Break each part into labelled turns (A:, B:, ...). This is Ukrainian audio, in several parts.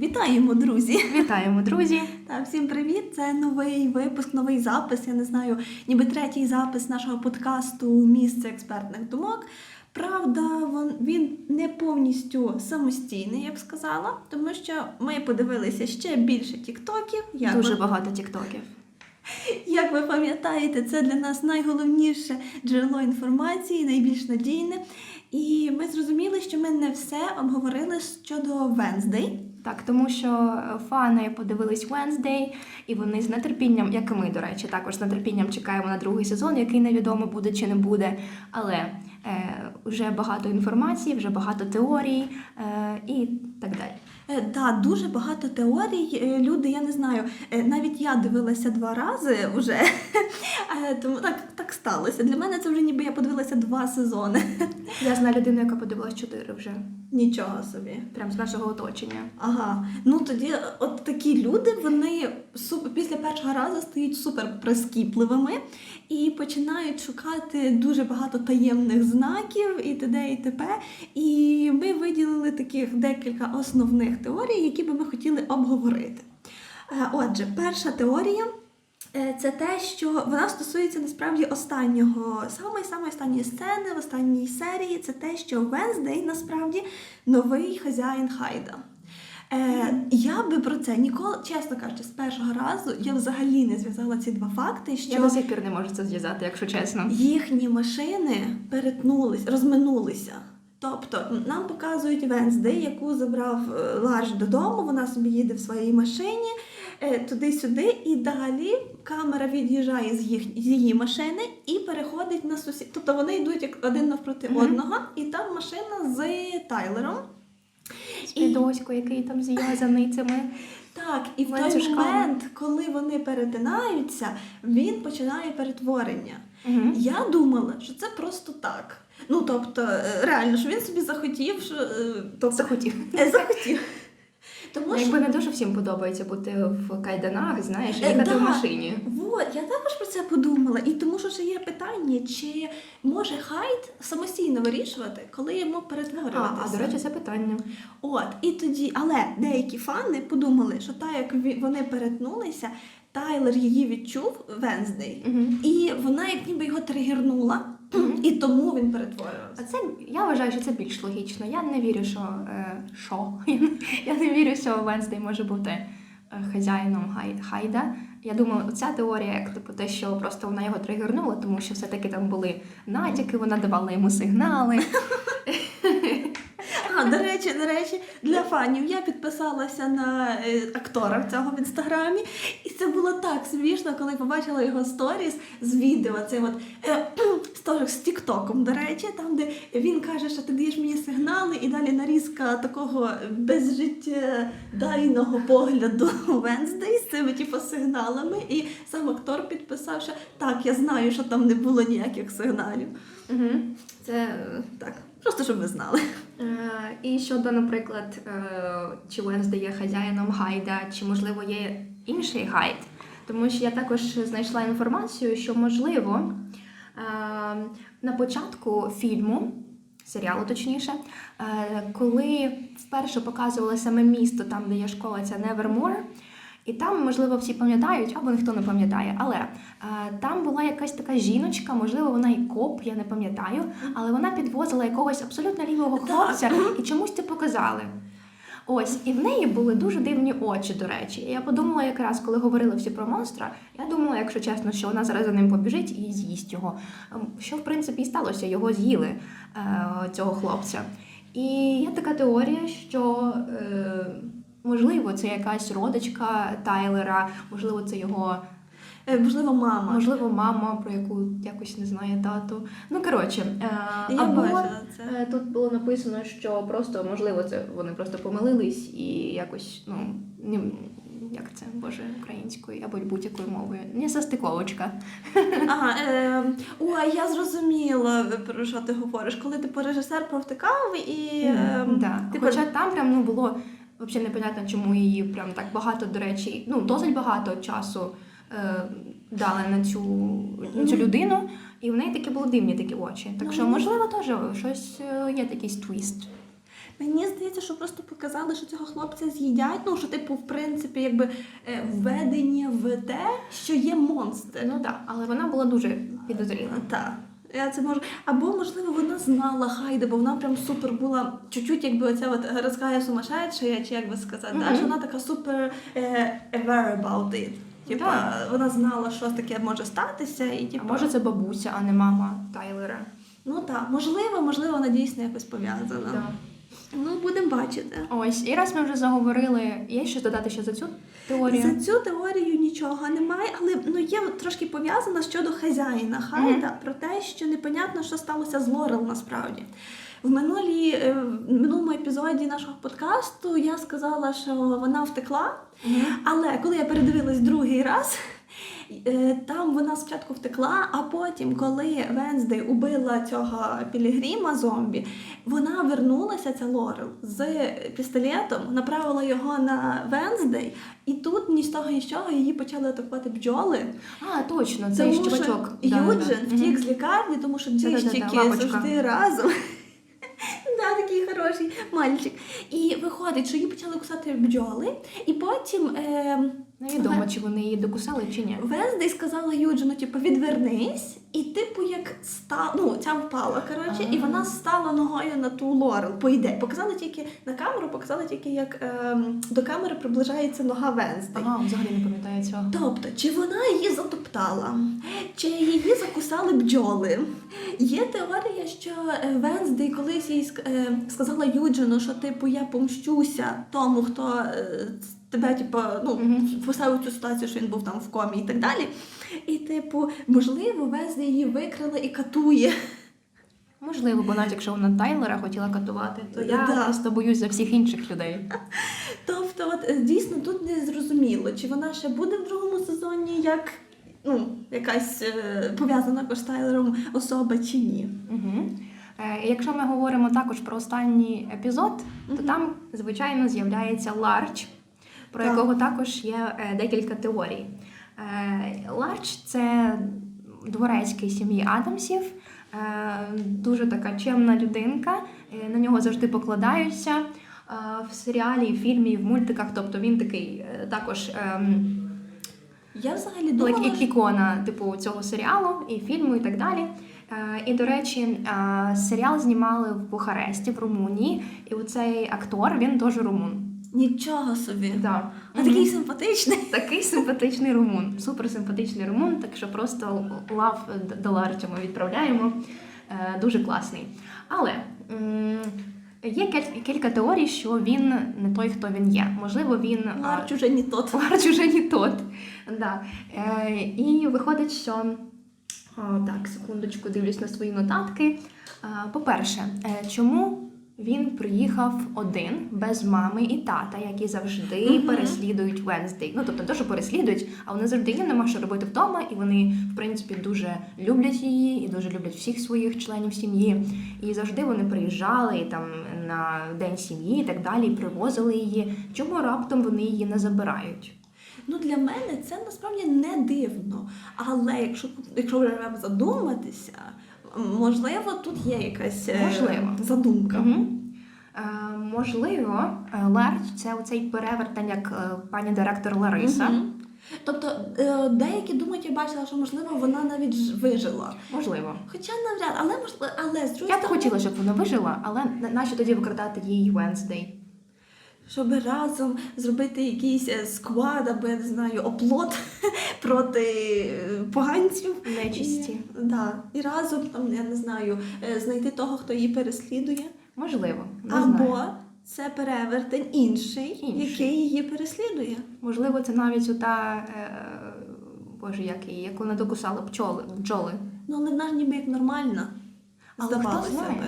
A: Вітаємо, друзі!
B: Вітаємо, друзі!
A: Та всім привіт! Це новий випуск, новий запис. Я не знаю, ніби третій запис нашого подкасту Місце експертних думок. Правда, він не повністю самостійний, я б сказала, тому що ми подивилися ще більше тіктоків. Як
B: Дуже
A: ви,
B: багато тіктоків.
A: як ви пам'ятаєте, це для нас найголовніше джерело інформації, найбільш надійне. І ми зрозуміли, що ми не все обговорили щодо Wednesday.
B: Так, тому що фани подивились Wednesday, і вони з нетерпінням, як і ми, до речі, також з нетерпінням чекаємо на другий сезон, який невідомо буде чи не буде. Але е, вже багато інформації, вже багато теорій е, і так далі.
A: Е, Да, дуже багато теорій. Е, Люди, я не знаю, е, навіть я дивилася два рази вже, Е, тому так, так сталося. Для мене це вже ніби я подивилася два сезони.
B: Я знаю людину, яка подивилась чотири вже,
A: Нічого собі.
B: прям з нашого оточення.
A: Ага, ну тоді от такі люди, вони після першого разу стають супер прискіпливими і починають шукати дуже багато таємних знаків і т.д. і т.п. І ми виділили таких декілька основних теорій, які би ми хотіли обговорити. Е, Отже, перша теорія. Е, Це те, що вона стосується насправді останнього, самої самої останньої сцени, в останній серії. Це те, що Венздей насправді новий хазяїн Хайда. Е, я би про це ніколи, чесно кажучи, з першого разу я взагалі не зв'язала ці два факти, що
B: Я до сих пір не можу це зв'язати, якщо чесно.
A: їхні машини перетнулись, розминулися. Тобто нам показують Венздей, яку забрав е, Ларж додому, вона собі їде в своїй машині туди-сюди, і далі камера від'їжджає з, їх, з її машини і переходить на сусід. Тобто вони йдуть як один навпроти
B: Мгм.
A: одного, і там машина з Тайлером.
B: Підосько, який там зв'язаний цими.
A: Так, і в той момент, коли вони перетинаються, він починає перетворення.
B: Угу.
A: Я думала, що це просто так. Ну тобто, е, реально, що він собі захотів, що е, тобто,
B: Захотів.
A: е, захотів. Тому що
B: Якби не дуже всім подобається бути в кайданах, знаєш,
A: Е,
B: їхати
A: да.
B: в машині.
A: Вот, я також про це подумала, і тому що ще є питання, чи може Хайд самостійно вирішувати, коли йому
B: А,
A: перетворюватися.
B: а до речі, це питання.
A: От, і тоді, але деякі фани подумали, що так як вони перетнулися, Тайлер її відчув Венздей,
B: Угу.
A: і вона як ніби його тригернула. І тому він перетворювався.
B: А це я вважаю, що це більш логічно. Я не вірю, що е, що? я не вірю, що Венздей може бути е, хазяїном Хайда. Я думаю, ця теорія, як типу те, що просто вона його тригернула, тому що все-таки там були натяки, вона давала йому сигнали.
A: А, до речі, до речі, для фанів я підписалася на е, актора цього в інстаграмі, і це було так смішно, коли побачила його сторіс з відео. Цим от е, сторіс з Тіктоком, до речі, там, де він каже, що ти даєш мені сигнали, і далі нарізка такого безжиттєдайного погляду Венздей з цими типу, сигналами. І сам актор підписав, що так, я знаю, що там не було ніяких сигналів.
B: Угу. Це
A: Так, просто щоб ви знали.
B: Е, І щодо, наприклад, е, чи Венздей є хазяїном гайда, чи можливо є інший гайд. Тому що я також знайшла інформацію, що можливо на початку фільму, серіалу точніше, е, коли вперше показували саме місто, там, де є школа, це Nevermore, і там, можливо, всі пам'ятають, або ніхто не пам'ятає. Але е, там була якась така жіночка, можливо, вона і коп, я не пам'ятаю, але вона підвозила якогось абсолютно лівого хлопця і чомусь це показали. Ось, і в неї були дуже дивні очі, до речі. Я подумала, якраз коли говорили всі про монстра, я думала, якщо чесно, що вона зараз за ним побіжить і з'їсть його. Ем, Що в принципі і сталося, його з'їли е, цього хлопця. І є така теорія, що е, можливо це якась родичка Тайлера, можливо, це його
A: Можливо, мама.
B: Можливо, мама, про яку якось не знає тату. Ну коротше, е,
A: Я
B: або
A: це.
B: е, тут було написано, що просто можливо це вони просто помилились і якось ну не як це боже українською або будь-якою мовою. Не состиковочка.
A: Ага, е, ой, я зрозуміла, про що ти говориш. Коли типу режисер провтикав і. Е,
B: да.
A: типу,
B: Хоча там прям ну було взагалі непонятно, чому її прям так багато, до речі, ну досить багато часу е, дали на цю, на цю людину, і в неї такі були дивні такі очі. Так що,
A: Ну,
B: можливо, теж щось е, є якийсь твіст.
A: Мені здається, що просто показали, що цього хлопця з'їдять. Ну що, типу, в принципі, якби е, введення в те, що є монстр.
B: Ну так, але вона була дуже підозріла.
A: Так. Я це можу. Або, можливо, вона знала Хайда, бо вона прям супер була чуть-чуть, якби оця от городська сумасшедшая, чи як би сказати, да, що вона така супер е, aware about it. Типа,
B: да.
A: вона знала, що таке може статися, і
B: А
A: типу,
B: може це бабуся, а не мама Тайлера.
A: ну так, можливо, можливо, вона дійсно якось пов'язана.
B: Да.
A: Ну, будемо бачити.
B: Ось, і раз ми вже заговорили, є що додати ще за цю теорію?
A: За цю теорію нічого немає, але ну є трошки пов'язана щодо хазяїна Хайда про те, що непонятно, що сталося з Лорел насправді. В минулій е, в минулому епізоді нашого подкасту я сказала, що вона втекла,
B: Мгм.
A: але коли я передивилась другий раз. Е, Там вона спочатку втекла, а потім, коли Венздей убила цього пілігрима зомбі, вона вернулася, ця Лорел, з пістолетом, направила його на Венздей, і тут ні з того, ні з чого її почали атакувати бджоли.
B: А, точно, цей
A: Тому
B: чувачок.
A: Юджин
B: Да-да-да.
A: втік
B: Мгм.
A: з лікарні, тому що
B: Да-да-да-да,
A: завжди разом. Да, такий хороший мальчик. І виходить, що її почали кусати бджоли, і потім е,
B: Невідомо, чи вони її докусали, чи ні.
A: Вездей сказала Юджину, типу, відвернись, і типу як ста... ну, ця впала, коротше, і вона стала ногою на ту Лорел. По ідеї. Показали тільки на камеру, показали тільки, як ем, до камери приближається нога Венздей.
B: Ага, взагалі не пам'ятаю цього.
A: Тобто, чи вона її затоптала, чи її закусали бджоли. Є теорія, що е, Венздей колись їй е, сказала Юджину, що типу я помщуся тому, хто е, тебе, типу, ну,
B: Мгм.
A: поставив цю ситуацію, що він був там в комі і так далі. І, типу, можливо, Венздей її викрила і катує.
B: Можливо, бо навіть якщо вона Тайлера хотіла катувати, то я
A: Да.
B: просто боюсь за всіх інших людей.
A: Тобто, от е, дійсно тут не зрозуміло, чи вона ще буде в другому сезоні як ну, якась е, пов'язана з Тайлером особа чи ні.
B: Угу. Е, якщо ми говоримо також про останній епізод, то
A: Мгм.
B: там, звичайно, з'являється Ларч, про
A: Так.
B: якого також є е, декілька теорій. Е, Ларч це дворецький сім'ї Адамсів, е, дуже така чемна людинка, на нього завжди покладаються. В серіалі, в фільмі, в мультиках, тобто він такий також ем,
A: Я взагалі
B: Ну,
A: думала,
B: як
A: що...
B: ікона типу цього серіалу і фільму, і так далі. Е, І до речі, е, серіал знімали в Бухаресті, в Румунії, і оцей актор він теж румун.
A: Нічого собі.
B: Да.
A: А такий симпатичний.
B: Такий симпатичний румун, супер симпатичний румун, так що просто лав до Ларча відправляємо. Е, Дуже класний. Але м, є кіль- кілька теорій, що він не той, хто він є. Можливо, він
A: Ларч уже не тот.
B: Ларч уже не тот. Да. Е, і виходить, що о, так, секундочку, дивлюсь на свої нотатки. Е, по-перше, е, чому він приїхав один без мами і тата, які завжди
A: Мгм.
B: переслідують Венздей. Ну тобто, не що переслідують, а вони завжди їм нема що робити вдома, і вони, в принципі, дуже люблять її і дуже люблять всіх своїх членів сім'ї. І завжди вони приїжджали і там на день сім'ї і так далі, і привозили її. Чому раптом вони її не забирають?
A: Ну для мене це насправді не дивно. Але якщо якщо вже задуматися, можливо, тут є якась е,
B: Можливо.
A: задумка.
B: Угу. Е, можливо, е, Лерч це оцей перевертень, як е, пані директор Лариса.
A: Мгм. Тобто деякі думають, я бачила, що можливо вона навіть вижила.
B: Можливо.
A: Хоча навряд, але можливо, але з
B: Я б хотіла, щоб вона вижила, але нащо тоді викрадати її Венздей?
A: Щоб разом зробити якийсь е, сквад або я не знаю, оплот проти е, поганців.
B: Нечисті.
A: І, да, і разом там, я не знаю, е, знайти того, хто її переслідує.
B: Можливо, не
A: Або
B: знаю.
A: це перевертень інший,
B: Інший.
A: який її переслідує.
B: Можливо, це навіть ота, е, боже, як її, яку не докусали пчоли, бджоли.
A: Ну, але вона ж ніби як нормальна.
B: Але хто знає?
A: би.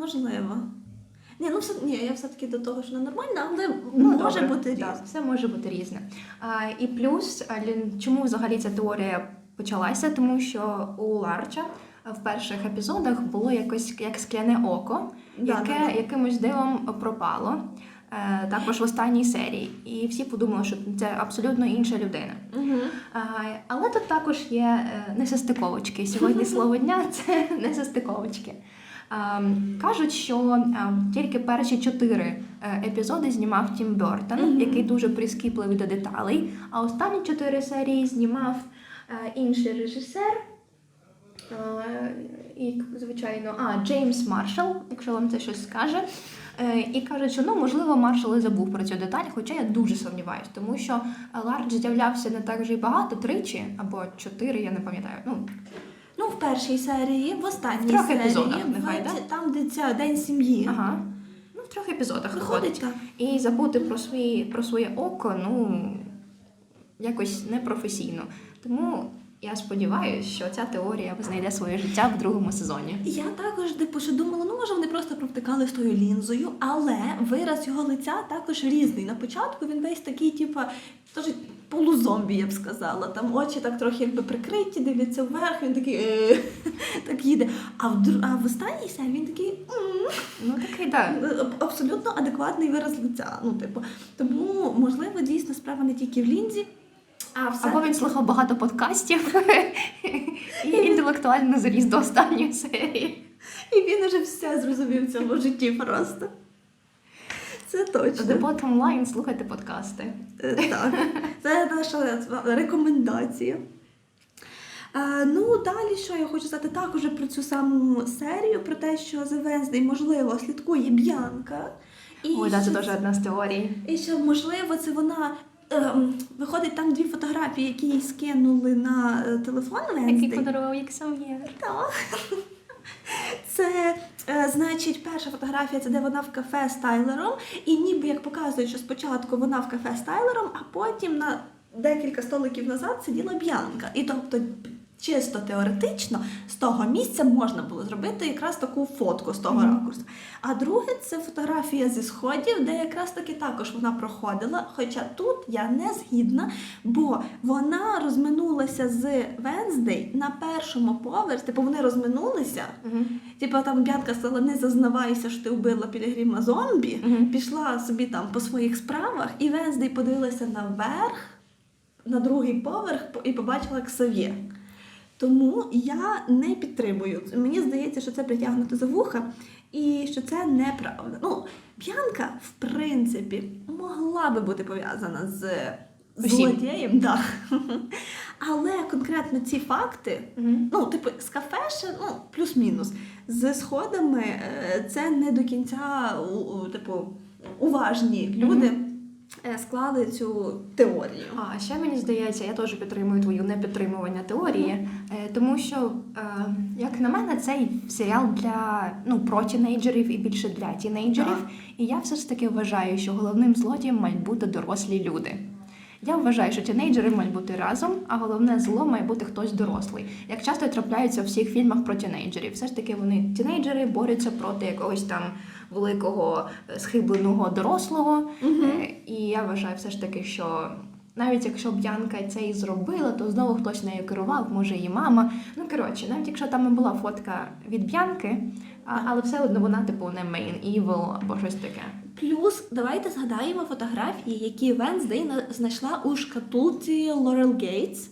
A: Можливо. Ні, ну все, ні, я все-таки до того, що не нормальна, але
B: Ну,
A: може
B: добре,
A: бути
B: так,
A: різне.
B: все може бути різне. А, і плюс, а, чому взагалі ця теорія почалася? Тому що у Ларча в перших епізодах було якось як скляне око,
A: Да,
B: яке
A: да, да.
B: якимось дивом пропало. е, Також в останній серії, і всі подумали, що це абсолютно інша людина.
A: Угу.
B: А, Але тут також є е, несостиковочки. Сьогодні слово дня це несостиковочки. Ем, Кажуть, що ем, тільки перші чотири е, епізоди знімав Тім Бертон,
A: Мгм.
B: який дуже прискіпливий до деталей. А останні чотири серії знімав е, інший режисер. Е, І, звичайно, а Джеймс Маршал, якщо вам це щось скаже. І кажуть, що ну можливо Маршал і забув про цю деталь, хоча я дуже сумніваюся, тому що Лардж з'являвся не так вже й багато, тричі або чотири, я не пам'ятаю. Ну
A: Ну, в першій серії, в останній
B: трьох
A: серії,
B: епізодах,
A: в-
B: да?
A: там, де ця День сім'ї.
B: ага. Ну, в трьох епізодах
A: Виходить так.
B: І забути про свої про своє око, ну якось непрофесійно. Тому я сподіваюся, що ця теорія знайде своє життя в другому сезоні.
A: Я також типу, що думала, ну може вони просто провтикали з тою лінзою, але вираз його лиця також різний. На початку він весь такий, типу, теж полузомбі, я б сказала. Там очі так трохи якби прикриті, дивляться вверх, він такий е, так їде. А в дру- а в останній серії він такий «М».
B: Ну такий, так.
A: Абсолютно адекватний вираз лиця. Ну, типу, тому можливо дійсно справа не тільки в лінзі. А все
B: Або він слухав багато подкастів і інтелектуально зріс до останньої серії.
A: І він уже все зрозумів в цьому житті просто. Це точно.
B: The bottom line – слухайте подкасти.
A: Е, Так. Це наша рекомендація. Е, ну, далі, що я хочу сказати, також про цю саму серію, про те, що The Wednesday, можливо, слідкує Б'янка. І,
B: Ой, да, це теж одна з теорій.
A: і що, можливо, це вона. ем, виходить там дві фотографії, які їй скинули на е, телефон
B: Який
A: Wednesday.
B: подарував як сам
A: Так. Це значить перша фотографія це де вона в кафе з Тайлером, і ніби як показує, що спочатку вона в кафе з Тайлером, а потім на декілька столиків назад сиділа Б'янка. І тобто. Чисто теоретично з того місця можна було зробити якраз таку фотку з того
B: Мгм.
A: ракурсу. А друге це фотографія зі сходів, де якраз таки також вона проходила. Хоча тут я не згідна, бо вона розминулася з Венздей на першому поверсі. Типу вони розминулися. Типу там Бянка сказала, не зазнавайся, що ти вбила Пілігрима зомбі.
B: Мгм.
A: Пішла собі там по своїх справах, і Венздей подивилася наверх, на другий поверх і побачила Ксав'є. Тому я не підтримую. Мені здається, що це притягнуто за вуха і що це неправда. Ну, Б'янка, в принципі, могла би бути пов'язана з злодієм, да. але конкретно ці факти,
B: Мгм.
A: ну, типу, з кафе ще, ну, плюс-мінус. З сходами е, це не до кінця, типу, уважні люди е, склали цю теорію.
B: А ще мені здається, я теж підтримую твою непідтримування теорії, е, тому що, е, як на мене, цей серіал для ну про тінейджерів і більше для тінейджерів. І я все ж таки вважаю, що головним злодієм мають бути дорослі люди. Я вважаю, що тінейджери мають бути разом, а головне зло має бути хтось дорослий. Як часто трапляється у всіх фільмах про тінейджерів. Все ж таки вони тінейджери борються проти якогось там великого е, схибленого дорослого. Е, І я вважаю все ж таки, що навіть якщо б Янка це і зробила, то знову хтось нею керував, може її мама. Ну коротше, навіть якщо там і була фотка від Б'янки, але все одно вона, типу, не main evil або щось таке.
A: Плюс давайте згадаємо фотографії, які Венздей на- знайшла у шкатулці Лорел Гейтс.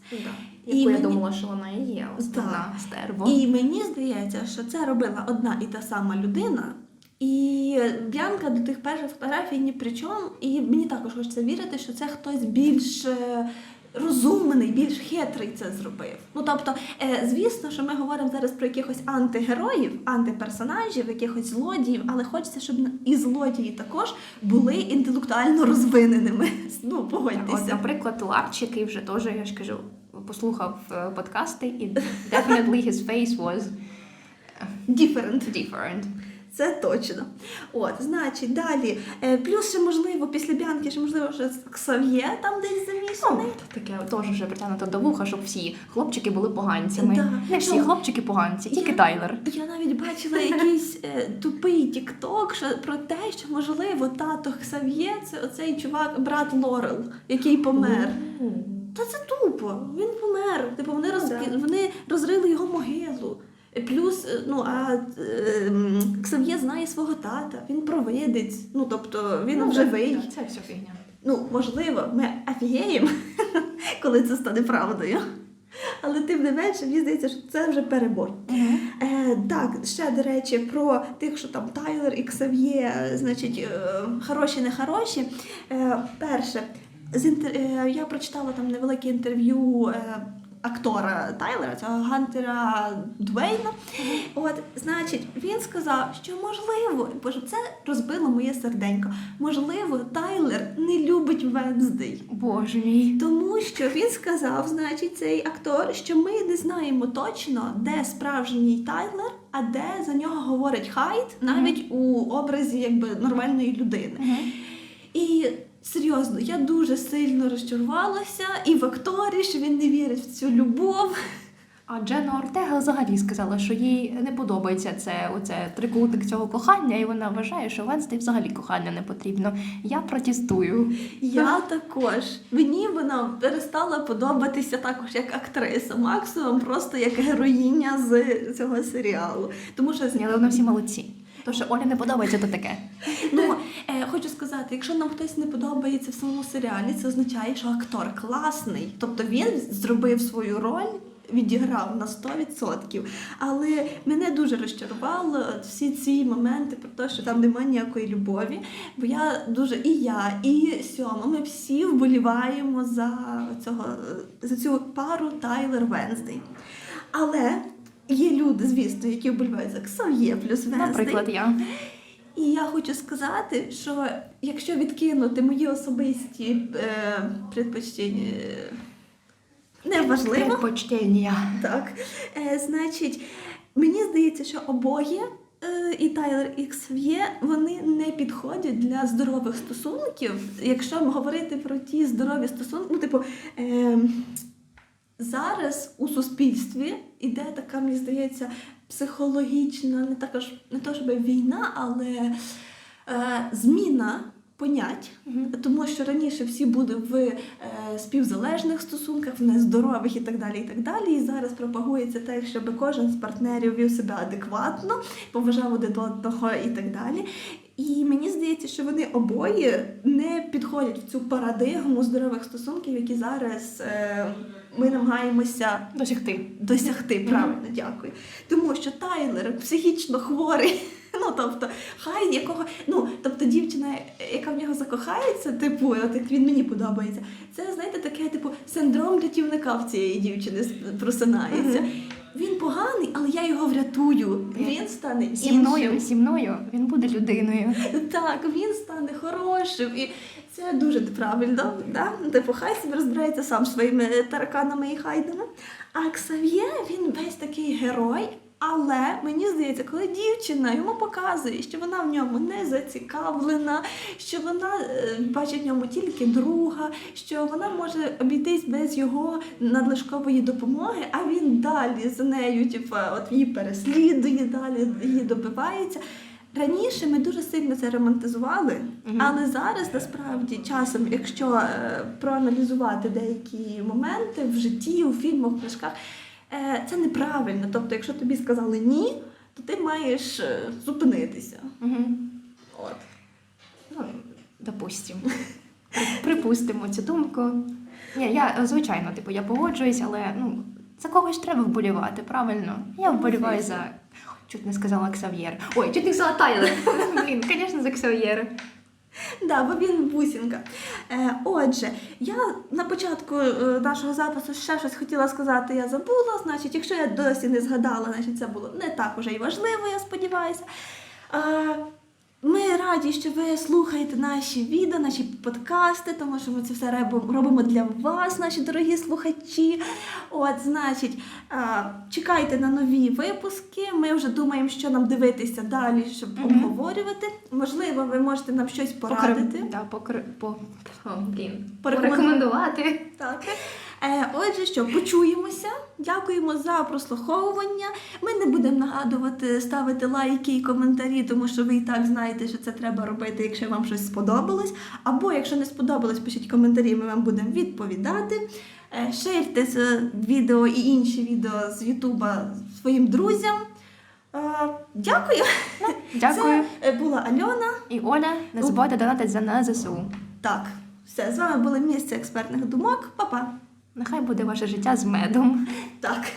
B: Яку
A: І
B: я
A: мені-
B: думала, що вона і є основна стерво.
A: І мені здається, що це робила одна і та сама людина. І Б'янка до тих перших фотографій ні при чому. І мені також хочеться вірити, що це хтось більш е, розумний, більш хитрий це зробив. Ну тобто, е, звісно, що ми говоримо зараз про якихось антигероїв, антиперсонажів, якихось злодіїв, але хочеться, щоб і злодії також були інтелектуально розвиненими. Ну,
B: От,
A: погодьтеся.
B: наприклад, Ларч, який вже теж, я ж кажу, послухав е, подкасти, і definitely his face was
A: Different.
B: different.
A: Це точно. От, значить, далі. Е, плюс ще можливо, після Бянки, ще можливо, що Ксав'є там десь
B: Ну,
A: замішаний.
B: таке теж вже притягнуто до вуха, щоб всі хлопчики були поганцями.
A: Да.
B: Не всі
A: Ну,
B: хлопчики поганці, тільки
A: я-
B: Тайлер.
A: Я навіть бачила якийсь е, тупий тікток про те, що можливо тато Ксав'є це оцей чувак, брат Лорел, який помер. Та це тупо. Він помер. Типу вони, роз...
B: да.
A: вони розрили його могилу. Плюс, е, ну а е, Ксав'є знає свого тата, він провидець. Ну тобто він
B: Ну,
A: живий.
B: так, Це все фігня.
A: Ну, можливо, ми офігіємо, коли це стане правдою. Але тим не менше, мені здається, що це вже перебор. Е, так, ще до речі, про тих, що там Тайлер і Ксав'є, е, значить, е, хороші, не хороші. Е, перше, з інтер... е, я прочитала там невелике інтерв'ю. Е, Актора Тайлера, цього Гантера Дуейна. От, значить, він сказав, що можливо, боже, це розбило моє серденько. Можливо, Тайлер не любить Венздей.
B: Боже мій.
A: Тому що він сказав, значить, цей актор, що ми не знаємо точно, де справжній Тайлер, а де за нього говорить Хайд, навіть у образі якби нормальної людини. І серйозно, я дуже сильно розчарувалася і в акторі, що він не вірить в цю любов.
B: А Дженна Ортега взагалі сказала, що їй не подобається це оце трикутник цього кохання, і вона вважає, що Венстей взагалі кохання не потрібно. Я протестую.
A: Я також. Мені вона перестала подобатися також як актриса, максимум просто як героїня з цього серіалу. Тому що
B: але вони всі молодці. То, що Олі не подобається, то таке.
A: Ну, е, хочу сказати, якщо нам хтось не подобається в самому серіалі, це означає, що актор класний. Тобто він зробив свою роль. Відіграв на 100%. Але мене дуже розчарувало всі ці моменти про те, що там немає ніякої любові. Бо я дуже і я, і Сьома, ми всі вболіваємо за цього за цю пару Тайлер Венздей. Але є люди, звісно, які вболівають за Ксав'є плюс Венздей.
B: Наприклад, я.
A: І я хочу сказати, що якщо відкинути мої особисті е, предпочтення, е, неважливо,
B: Предпочтення.
A: так, е, значить, мені здається, що обоє. е, І Тайлер і Ксав'є, вони не підходять для здорових стосунків. Якщо говорити про ті здорові стосунки, ну, типу, е, зараз у суспільстві іде така, мені здається, психологічна, не також не то щоб війна, але е, зміна понять. Тому що раніше всі були в е, співзалежних стосунках, в нездорових і так далі. І так далі. І зараз пропагується те, щоб кожен з партнерів вів себе адекватно, поважав один одного і так далі. І мені здається, що вони обоє не підходять в цю парадигму здорових стосунків, які зараз е, ми намагаємося
B: Досягти.
A: досягти. Правильно, дякую. Тому що Тайлер психічно хворий. Ну, тобто, хай якого, ну, тобто дівчина, яка в нього закохається, типу, от як він мені подобається, це, знаєте, таке, типу, синдром рятівника в цієї дівчини просинається. Він поганий, але я його врятую. Він стане
B: Зі мною, зі мною він буде людиною.
A: Так, він стане хорошим. І це дуже правильно. Да? Ну, Типу, хай собі розбирається сам своїми тараканами і хайдами. А Ксав'є, він весь такий герой. Але мені здається, коли дівчина йому показує, що вона в ньому не зацікавлена, що вона е, бачить в ньому тільки друга, що вона може обійтись без його надлишкової допомоги, а він далі з нею, типу, от її переслідує, далі її добивається. Раніше ми дуже сильно це романтизували,
B: Мгм.
A: але зараз насправді часом, якщо е, проаналізувати деякі моменти в житті, у фільмах, в книжках, е, це неправильно. Тобто, якщо тобі сказали ні, то ти маєш е, зупинитися.
B: Угу.
A: От.
B: Ну, допустимо. Припустимо цю думку. Ні, я е, звичайно, типу, я погоджуюсь, але ну, за когось треба вболівати, правильно? Я вболіваю за. Чуть не сказала Ксав'єр. Ой, чуть не сказала Тайлер. Блін, звісно, за Ксав'єр.
A: Да, бо він бусінка. Е, отже, я на початку е, нашого запису ще щось хотіла сказати, я забула. Значить, якщо я досі не згадала, значить це було не так уже й важливо, я сподіваюся. Е, ми раді, що ви слухаєте наші відео, наші подкасти, тому що ми це все робимо для вас, наші дорогі слухачі. От, значить, чекайте на нові випуски. Ми вже думаємо, що нам дивитися далі, щоб
B: Мгм.
A: обговорювати. Можливо, ви можете нам щось порадити.
B: Покр... Да, покр... по... Блін.
A: Порекомен-
B: Порекомендувати.
A: Так. Е, отже, що почуємося. Дякуємо за прослуховування. Ми не будемо нагадувати ставити лайки і коментарі, тому що ви і так знаєте, що це треба робити, якщо вам щось сподобалось. Або якщо не сподобалось, пишіть коментарі, ми вам будемо відповідати. Е, ширте це відео і інші відео з Ютуба своїм друзям. Е, дякую.
B: Дякую.
A: Це е, була Альона.
B: І Оля, не забувайте донатити за на ЗСУ.
A: Так, все, з вами було місце експертних думок. Па-па!
B: Нехай буде ваше життя з медом.
A: Так.